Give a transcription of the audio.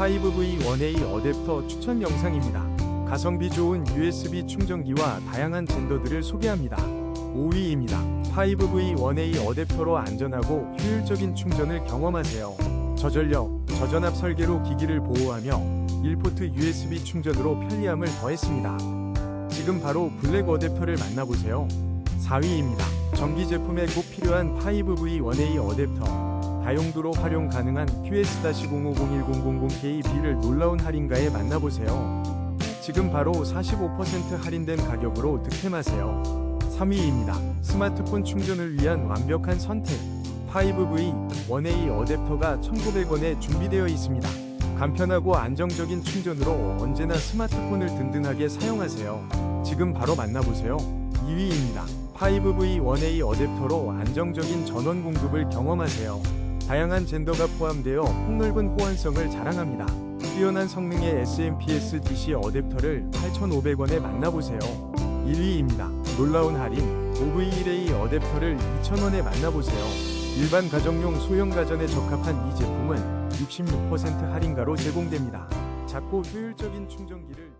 5V 1A 어댑터 추천 영상입니다. 가성비 좋은 USB 충전기와 다양한 젠더들을 소개합니다. 5위입니다. 5V 1A 어댑터로 안전하고 효율적인 충전을 경험하세요. 저전력, 저전압 설계로 기기를 보호하며 1포트 USB 충전으로 편리함을 더했습니다. 지금 바로 블랙 어댑터를 만나보세요. 4위입니다. 전기 제품에 꼭 필요한 5V 1A 어댑터. 다용도로 활용 가능한 QS-050100KB를 놀라운 할인가에 만나보세요. 지금 바로 45% 할인된 가격으로 득템하세요. 3위입니다. 스마트폰 충전을 위한 완벽한 선택. 5V 1A 어댑터가 1,900원에 준비되어 있습니다. 간편하고 안정적인 충전으로 언제나 스마트폰을 든든하게 사용하세요. 지금 바로 만나보세요. 2위입니다. 5V 1A 어댑터로 안정적인 전원 공급을 경험하세요. 다양한 젠더가 포함되어 폭넓은 호환성을 자랑합니다. 뛰어난 성능의 SMPS DC 어댑터를 8,500원에 만나보세요. 1위입니다. 놀라운 할인 5V1A 어댑터를 2,000원에 만나보세요. 일반 가정용 소형 가전에 적합한 이 제품은 66% 할인가로 제공됩니다. 작고 효율적인 충전기를